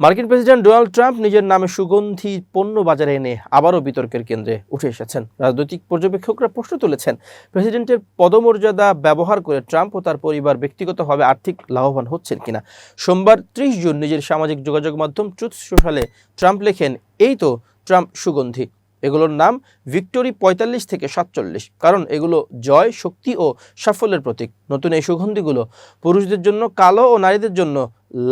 মার্কিন president Donald Trump নিজের নামে সুগন্ধি পণ্য বাজারে এনে আবারও বিতর্কের কেন্দ্রে উঠে এসেছেন। রাজনৈতিক পর্যবেক্ষকরা প্রশ্ন তুলেছেন, প্রেসিডেন্টের পদমর্যাদা ব্যবহার করে ট্রাম্প ও তার পরিবার ব্যক্তিগতভাবে আর্থিক লাভবান হচ্ছেন কিনা? সোমবার ত্রিশ জুন নিজের সামাজিক যোগাযোগ মাধ্যম ট্রুথ সোশ্যালে ট্রাম্প লেখেন, এই তো ট্রাম্প সুগন্ধি। এগুলোর নাম ভিক্টোরি পঁয়তাল্লিশ থেকে সাতচল্লিশ, কারণ এগুলো জয়, শক্তি ও সাফল্যের প্রতীক। নতুন এই সুগন্ধিগুলো পুরুষদের জন্য কালো ও নারীদের জন্য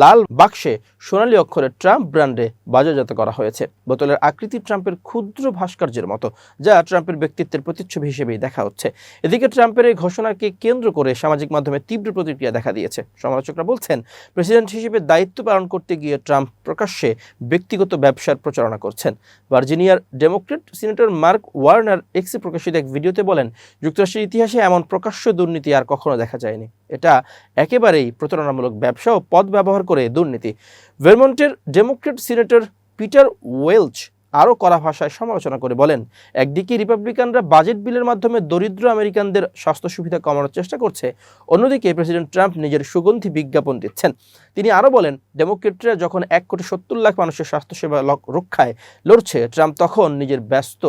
লাল বাক্সে সোনালী অক্ষরে ট্রাম্প ব্র্যান্ডে বাজারজাত করা হয়েছে। বোতলের আকৃতি ট্রাম্পের ক্ষুদ্র ভাস্কর্যের মতো, যা ট্রাম্পের ব্যক্তিত্বের প্রতিচ্ছবি হিসেবেই দেখা হচ্ছে। এদিকে ট্রাম্পের এই ঘোষণাকে কেন্দ্র করে সামাজিক মাধ্যমে তীব্র প্রতিক্রিয়া দেখা দিয়েছে। সমালোচকরা বলছেন, প্রেসিডেন্ট হিসেবে দায়িত্ব পালন করতে গিয়ে ট্রাম্প প্রকাশ্যে ব্যক্তিগত ব্যবসার প্রচারণা করছেন। ভার্জিনিয়ার ডেমোক্রেট সিনেটর মার্ক ওয়ার্নার এক্সে প্রকাশিত এক ভিডিওতে বলেন, যুক্তরাষ্ট্রের ইতিহাসে এমন প্রকাশ্য দুর্নীতি আর কখনো দেখা যায়নি। এটা একেবারেই প্রতারণামূলক ব্যবসা ও পদ ব্যবহার করে দুর্নীতি। ভেরমন্টের ডেমোক্রেট সিনেটর পিটার ওয়েলচ আরও কড়া ভাষায় সমালোচনা করে বলেন, একদিকে রিপাবলিকানরা বাজেট বিলের মাধ্যমে দরিদ্র আমেরিকানদের স্বাস্থ্য সুবিধা কমানোর চেষ্টা করছে, অন্যদিকে প্রেসিডেন্ট ট্রাম্প নিজের সুগন্ধি বিজ্ঞাপন দিচ্ছেন। তিনি আরও বলেন, ডেমোক্রেটরা যখন এক কোটি সত্তর লাখ মানুষের স্বাস্থ্যসেবা রক্ষায় লড়ছে, ট্রাম্প তখন নিজের ব্যস্ত,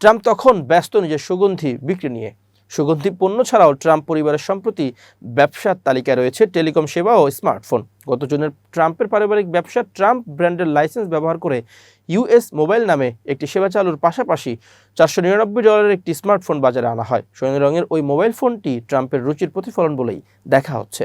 ট্রাম্প তখন ব্যস্ত নিজের সুগন্ধি বিক্রি নিয়ে সুগন্ধি পণ্য ছাড়াও ট্রাম্প পরিবারের সম্প্রতি ব্যবসার তালিকায় রয়েছে টেলিকম সেবা ও স্মার্টফোন। গত জুনের ট্রাম্পের পারিবারিক ব্যবসা ট্রাম্প ব্র্যান্ডের লাইসেন্স ব্যবহার করে ইউএস মোবাইল নামে একটি সেবা চালুর পাশাপাশি চারশো নিরানব্বই ডলারের একটি স্মার্টফোন বাজারে আনা হয়। সৈন্য রঙের ওই মোবাইল ফোনটি ট্রাম্পের রুচির প্রতিফলন বলেই দেখা হচ্ছে।